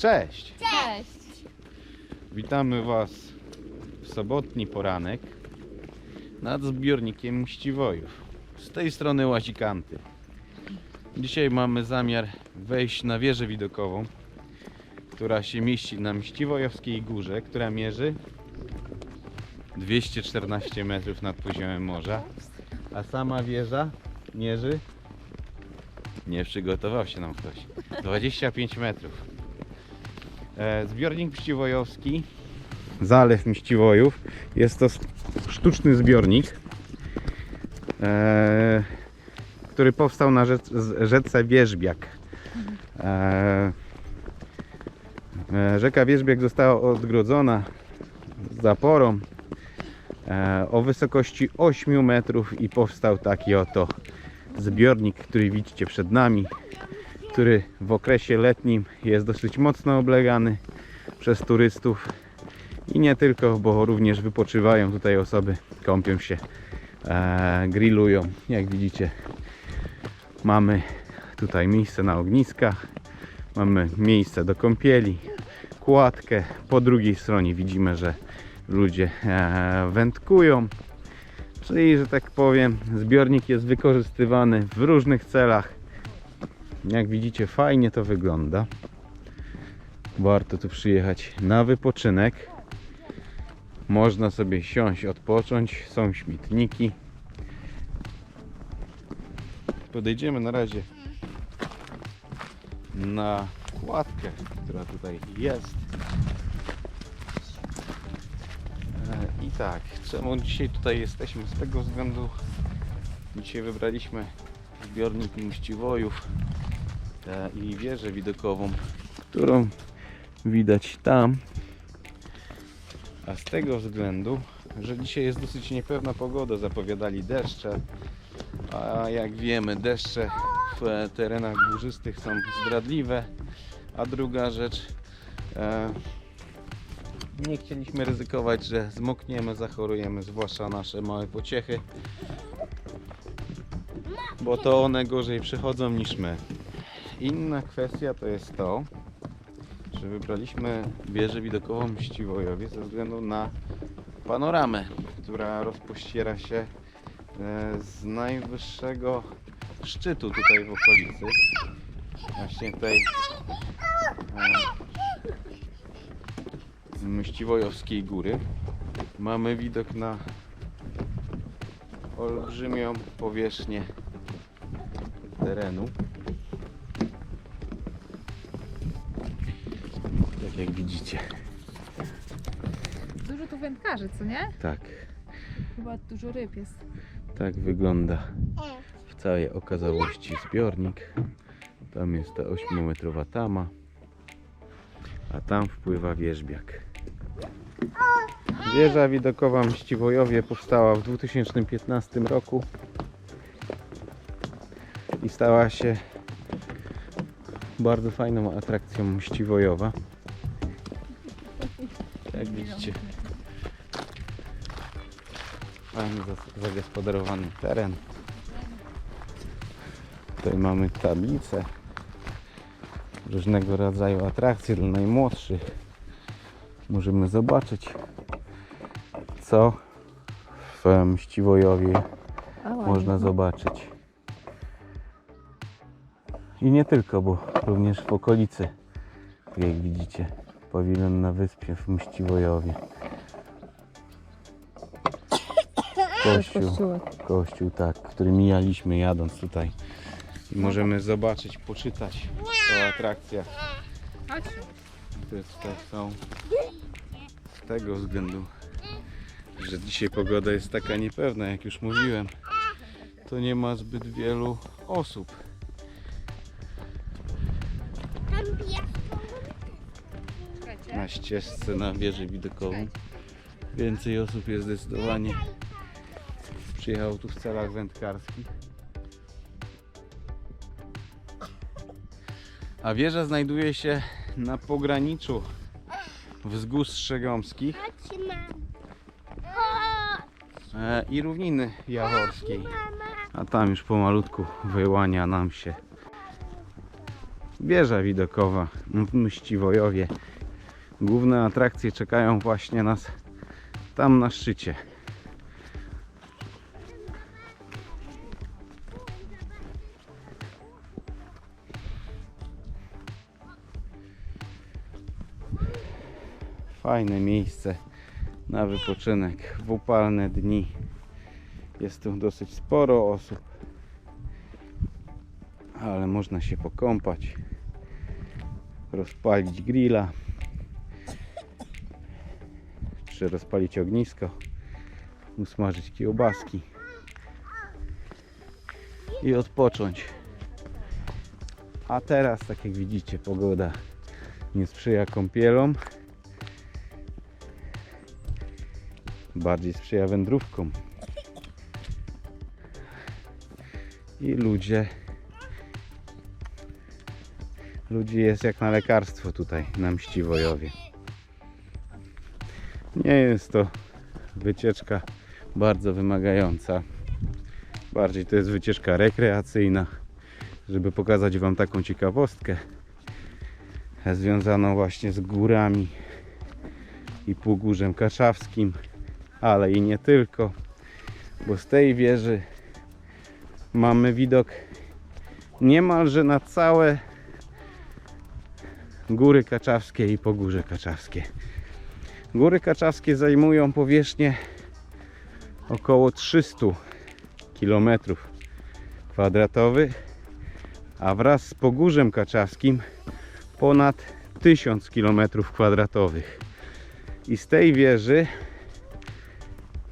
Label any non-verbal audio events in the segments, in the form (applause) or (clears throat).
Cześć! Cześć! Witamy Was w sobotni poranek nad zbiornikiem Mściwojów. Z tej strony Łazikanty. Dzisiaj mamy zamiar wejść na wieżę widokową, która się mieści na Mściwojowskiej górze, która mierzy 214 metrów nad poziomem morza, a sama wieża mierzy nie przygotował się nam ktoś 25 metrów. E, Zbiornik Mściwojowski, zalew Mściwojów. Jest to sztuczny zbiornik, e, który powstał na rzece Wierzbiak. E, rzeka Wierzbiak została odgrodzona zaporą o wysokości 8 metrów i powstał taki oto zbiornik, który widzicie przed nami który w okresie letnim jest dosyć mocno oblegany przez turystów i nie tylko, bo również wypoczywają tutaj osoby, kąpią się, e, grillują. Jak widzicie, mamy tutaj miejsce na ogniskach, mamy miejsce do kąpieli, kładkę. Po drugiej stronie widzimy, że ludzie e, wędkują. Czyli, że tak powiem, zbiornik jest wykorzystywany w różnych celach. Jak widzicie, fajnie to wygląda. Warto tu przyjechać na wypoczynek. Można sobie siąść, odpocząć. Są śmietniki. Podejdziemy na razie na kładkę, która tutaj jest. E, I tak, czemu dzisiaj tutaj jesteśmy? Z tego względu dzisiaj wybraliśmy zbiornik Mściwojów i wieżę widokową, którą widać tam. A z tego względu, że dzisiaj jest dosyć niepewna pogoda, zapowiadali deszcze, a jak wiemy deszcze w e, terenach górzystych są zdradliwe, a druga rzecz e, nie chcieliśmy ryzykować, że zmokniemy, zachorujemy, zwłaszcza nasze małe pociechy, bo to one gorzej przychodzą niż my. Inna kwestia to jest to, że wybraliśmy wieżę widokową w Ściwojowie ze względu na panoramę, która rozpościera się e, z najwyższego szczytu tutaj w okolicy. Właśnie tej e, Mściwojowskiej góry. Mamy widok na olbrzymią powierzchnię terenu. Jak widzicie. Dużo tu wędkarzy, co nie? Tak, Chyba dużo ryb jest. tak wygląda w całej okazałości zbiornik. Tam jest ta 8-metrowa tama, a tam wpływa wierzbiak. Wieża widokowa w Mściwojowie powstała w 2015 roku i stała się bardzo fajną atrakcją Mściwojowa. Jak widzicie, fajnie zagospodarowany teren. Tutaj mamy tablicę różnego rodzaju atrakcje dla najmłodszych. Możemy zobaczyć co w Mściwojowie można zobaczyć. I nie tylko, bo również w okolicy, jak widzicie, pawilon na wyspie w Mściwojowie. Kościół, kościół, tak, który mijaliśmy jadąc tutaj. I możemy zobaczyć, poczytać o atrakcjach, które tutaj są. Z tego względu, że dzisiaj pogoda jest taka niepewna, jak już mówiłem, to nie ma zbyt wielu osób. Ścieżce na wieżę widokową. Więcej osób jest zdecydowanie. Przyjechało tu w celach wędkarskich. A wieża znajduje się na pograniczu wzgórz Strzegomskich e, i równiny jachorskiej. A tam już pomalutku wyłania nam się wieża widokowa w Mściwojowie. Główne atrakcje czekają właśnie nas tam na szczycie. Fajne miejsce na wypoczynek w upalne dni. Jest tu dosyć sporo osób, ale można się pokąpać, rozpalić grilla, czy rozpalić ognisko, usmażyć kiełbaski i odpocząć. A teraz, tak jak widzicie, pogoda nie sprzyja kąpielom. bardziej sprzyja wędrówkom. I ludzie ludzi jest jak na lekarstwo tutaj na Mściwojowie. Nie jest to wycieczka bardzo wymagająca. Bardziej to jest wycieczka rekreacyjna, żeby pokazać Wam taką ciekawostkę związaną właśnie z górami i Półgórzem Kaszawskim ale i nie tylko, bo z tej wieży mamy widok niemalże na całe Góry Kaczawskie i Pogórze Kaczawskie. Góry Kaczawskie zajmują powierzchnię około 300 km kwadratowych, a wraz z Pogórzem Kaczawskim ponad 1000 km kwadratowych. I z tej wieży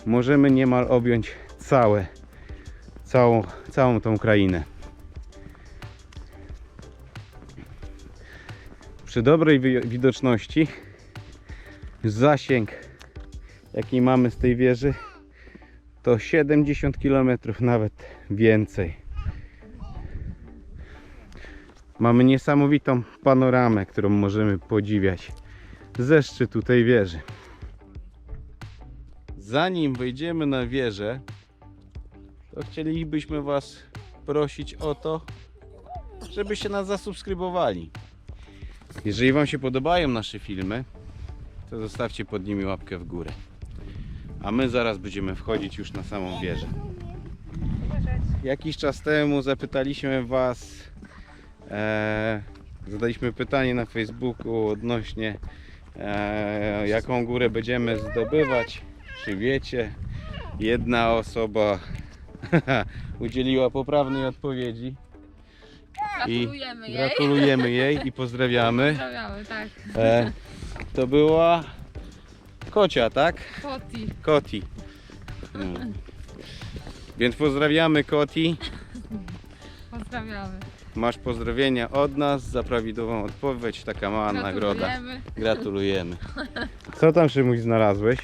możemy niemal objąć całe, całą, całą tą krainę. Przy dobrej wi- widoczności zasięg jaki mamy z tej wieży to 70 km nawet więcej. Mamy niesamowitą panoramę, którą możemy podziwiać ze szczytu tej wieży. Zanim wejdziemy na wieżę, to chcielibyśmy Was prosić o to, żebyście nas zasubskrybowali. Jeżeli Wam się podobają nasze filmy, to zostawcie pod nimi łapkę w górę. A my zaraz będziemy wchodzić już na samą wieżę. Jakiś czas temu zapytaliśmy Was, e, zadaliśmy pytanie na Facebooku odnośnie e, jaką górę będziemy zdobywać. Czy wiecie? Jedna osoba (laughs) udzieliła poprawnej odpowiedzi. I Gratulujemy jej. Gratulujemy jej i pozdrawiamy. Pozdrawiamy, tak. E, to była kocia, tak? Koti. Koti. Mm. Więc pozdrawiamy Koti. Pozdrawiamy. Masz pozdrowienia od nas za prawidłową odpowiedź. Taka mała nagroda. Gratulujemy. Gratulujemy. Co tam Szymuś znalazłeś?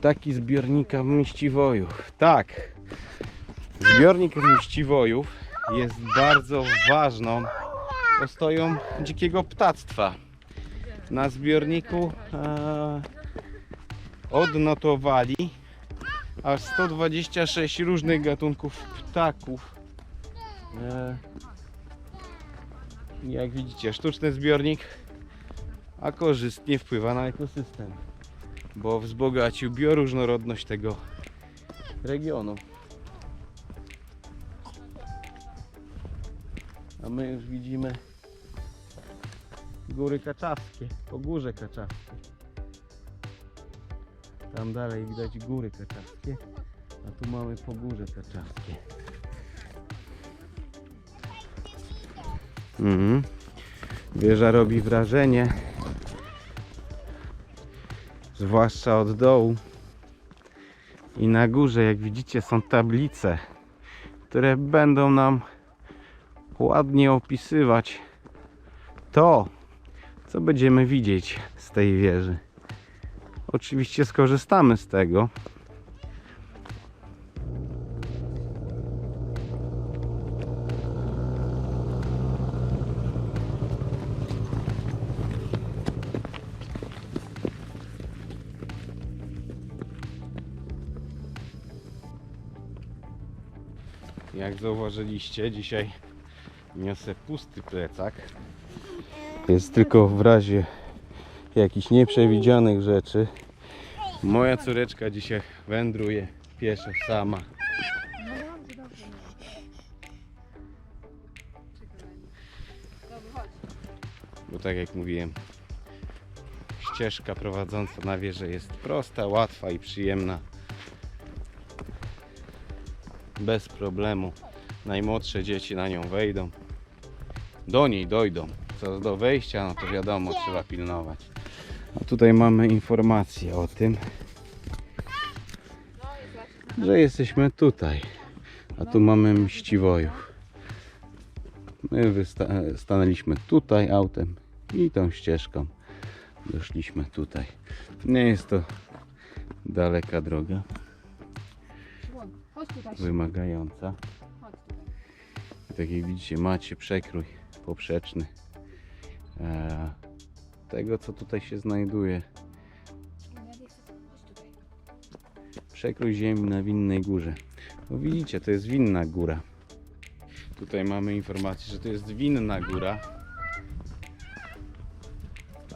Taki zbiornika Mściwojów. Tak. Zbiornik Mściwojów jest bardzo ważną ostoją dzikiego ptactwa. Na zbiorniku e, odnotowali aż 126 różnych gatunków ptaków. E, jak widzicie, sztuczny zbiornik, a korzystnie wpływa na ekosystem, bo wzbogacił bioróżnorodność tego regionu. A my już widzimy góry kaczawskie, pogórze kaczawskie. Tam dalej widać góry kaczawskie, a tu mamy pogórze kaczawskie. Mhm. Wieża robi wrażenie. Zwłaszcza od dołu. I na górze, jak widzicie, są tablice, które będą nam ładnie opisywać to, co będziemy widzieć z tej wieży. Oczywiście skorzystamy z tego. Jak zauważyliście, dzisiaj niosę pusty plecak. Jest tylko w razie jakichś nieprzewidzianych rzeczy. Moja córeczka dzisiaj wędruje pieszo sama. Bo tak jak mówiłem, ścieżka prowadząca na wieżę jest prosta, łatwa i przyjemna. Bez problemu. Najmłodsze dzieci na nią wejdą. Do niej dojdą. Co do wejścia, no to wiadomo, trzeba pilnować. A tutaj mamy informację o tym, że jesteśmy tutaj. A tu mamy mściwojów. My stanęliśmy tutaj autem i tą ścieżką doszliśmy tutaj. Nie jest to daleka droga, wymagająca. Tak jak widzicie, macie przekrój poprzeczny e, tego, co tutaj się znajduje. Przekrój ziemi na Winnej Górze. No widzicie, to jest Winna Góra. Tutaj mamy informację, że to jest Winna Góra.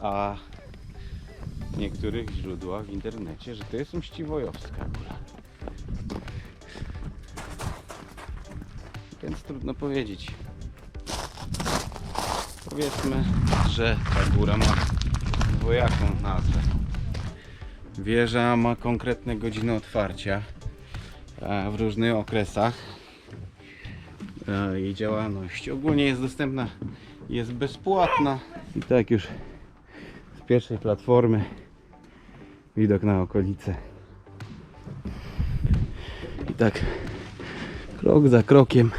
A w niektórych źródłach w internecie, że to jest Mściwojowska Góra. Więc trudno powiedzieć. Powiedzmy, że ta góra ma dwojaką nazwę. Wieża ma konkretne godziny otwarcia w różnych okresach. E, Jej działalność ogólnie jest dostępna, jest bezpłatna. I tak już z pierwszej platformy widok na okolice. I tak krok za krokiem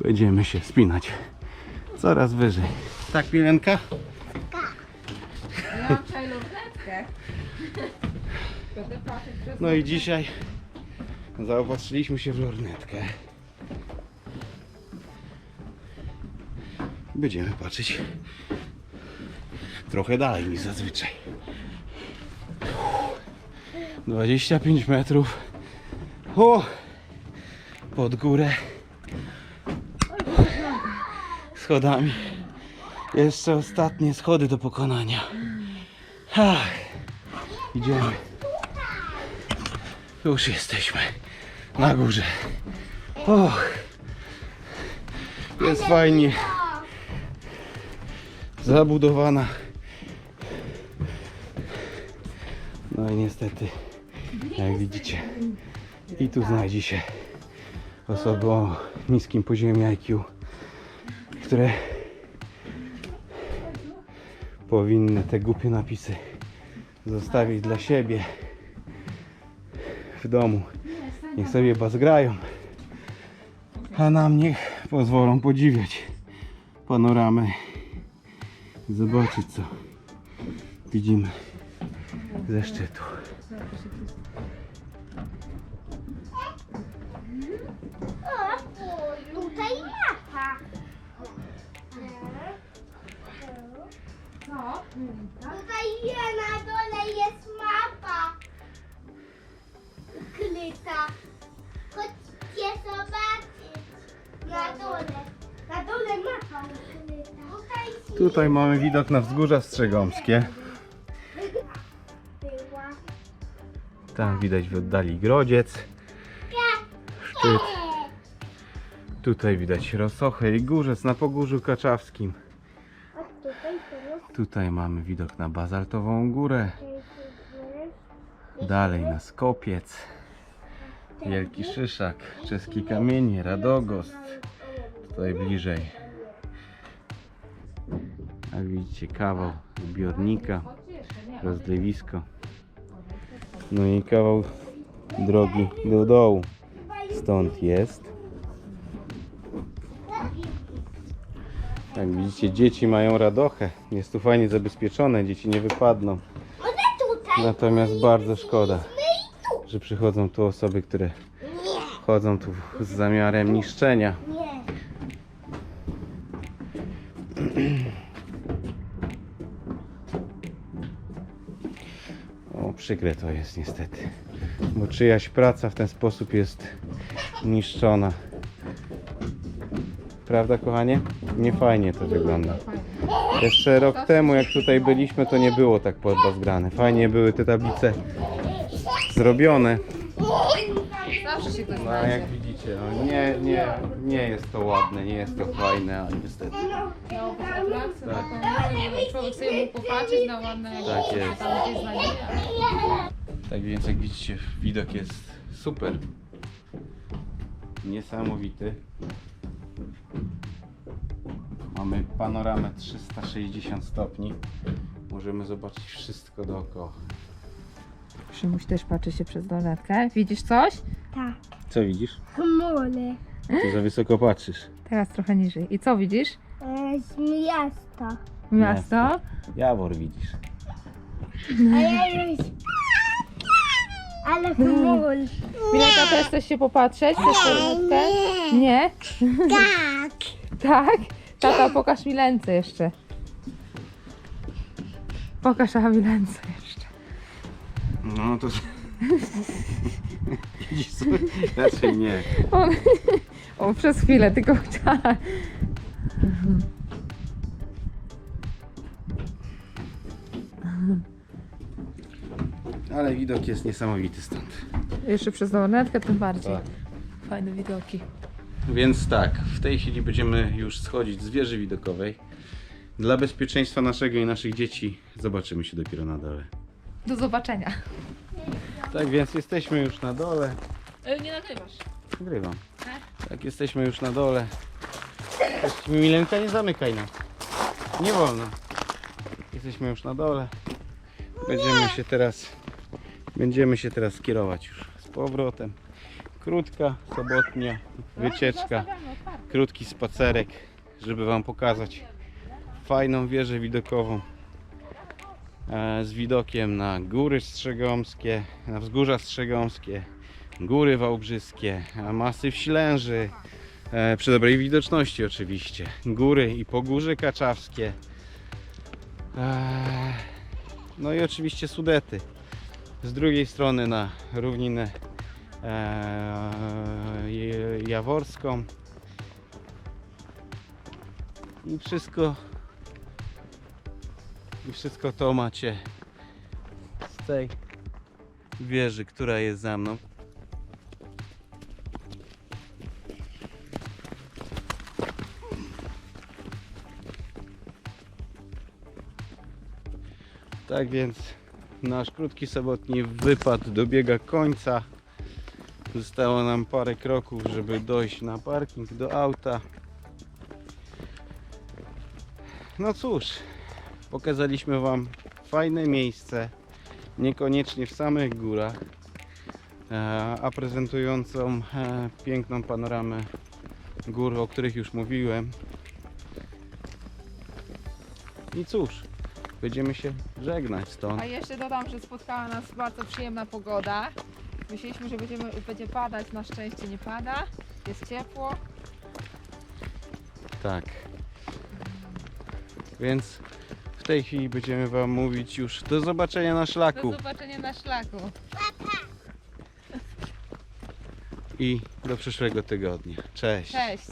będziemy się spinać coraz wyżej. Tak, Milenka? Ja mam przez No i dzisiaj zaopatrzyliśmy się w lornetkę. Będziemy patrzeć trochę dalej niż zazwyczaj. 25 metrów o, pod górę schodami. Jeszcze ostatnie schody do pokonania. Ach, idziemy. Już jesteśmy na górze. Och, jest fajnie zabudowana. No i niestety, jak widzicie, i tu znajdzie się osoby o niskim poziomie IQ, które powinny te głupie napisy zostawić dla siebie w domu. Niech sobie bazgrają. A nam niech pozwolą podziwiać panoramę i zobaczyć co widzimy ze szczytu. Tutaj, mamy widok na wzgórza Strzegomskie. Tam widać w oddali Grodziec. Szczyt. Tutaj widać Rosochę i Górzec na Pogórzu Kaczawskim. Tutaj mamy widok na Bazaltową Górę. Dalej na Skopiec. Wielki Szyszak, Czeskie Kamienie, Radogost. Tutaj bliżej. Jak widzicie kawał zbiornika, rozlewisko. No i kawał drogi do dołu. Stąd jest. Jak widzicie dzieci mają radochę. Jest tu fajnie zabezpieczone, dzieci nie wypadną. Natomiast bardzo szkoda, że przychodzą tu osoby, które chodzą tu z zamiarem niszczenia. (clears throat) nie. O, przykre to jest niestety. Bo czyjaś praca w ten sposób jest niszczona. Prawda, kochanie? Nie fajnie to wygląda. Jeszcze rok temu, jak tutaj byliśmy, to nie było tak pozgrane. Fajnie były te tablice zrobione. Zawsze się ktoś No znajdzie. No nie, nie, nie jest to ładne, nie jest to fajne, ale niestety. No, bo Tak. żeby człowiek sobie mógł popatrzeć na ładne Tak jest. tam znajdzie. Tak więc jak widzicie, widok jest super. Niesamowity. Mamy panoramę 360 stopni. Możemy zobaczyć wszystko dookoła. Szymuś też patrzy się przez lornetkę. Widzisz coś? Tak. Co widzisz? Chmury. Ty za wysoko patrzysz. Teraz trochę niżej. I co widzisz? E, z miasta. Miasto? Jawor widzisz. A ja już... Ale chmur. Milena, też chcesz się popatrzeć przez lornetkę? Nie? Tak. (laughs) Tak? Tata, pokaż mi ręce jeszcze. Pokaż mi ręce jeszcze. No to... (laughs) Widzisz co? Raczej nie. On, o, przez chwilę tylko chciała. Ale widok jest niesamowity stąd. Jeszcze przez lornetkę tym bardziej. Tak. Fajne widoki. Więc tak, w tej chwili będziemy już schodzić z wieży widokowej. Dla bezpieczeństwa naszego i naszych dzieci zobaczymy się dopiero na dole. Do zobaczenia. Tak więc jesteśmy już na dole. Nie nagrywasz. Nagrywam. Tak? Tak, jesteśmy już na dole. Cześć, Milenka, nie zamykaj nas. Nie wolno. Jesteśmy już na dole. Będziemy się teraz będziemy się teraz kierować już z powrotem. Krótka, sobotnia wycieczka. Krótki spacerek, żeby wam pokazać fajną wieżę widokową e, z widokiem na góry strzegomskie, na wzgórza strzegomskie, góry wałbrzyskie, e, masyw Ślęży, e, przy dobrej widoczności oczywiście, góry i pogórze kaczawskie, e, no i oczywiście Sudety. Z drugiej strony na równinę e, jaworską. I wszystko i wszystko to macie z tej wieży, która jest za mną. Tak więc nasz krótki sobotni wypad dobiega końca. Zostało nam parę kroków, żeby dojść na parking do auta. No cóż, pokazaliśmy Wam fajne miejsce, niekoniecznie w samych górach, e, a prezentującą e, piękną panoramę gór, o których już mówiłem. I cóż, będziemy się żegnać stąd. A jeszcze dodam, że spotkała nas bardzo przyjemna pogoda. Myśleliśmy, że będziemy, będzie padać, na szczęście nie pada. Jest ciepło. Tak. Więc tej chwili będziemy Wam mówić już do zobaczenia na Do szlaku zobaczenia na szlaku. i do przyszłego tygodnia. Cześć. Cześć.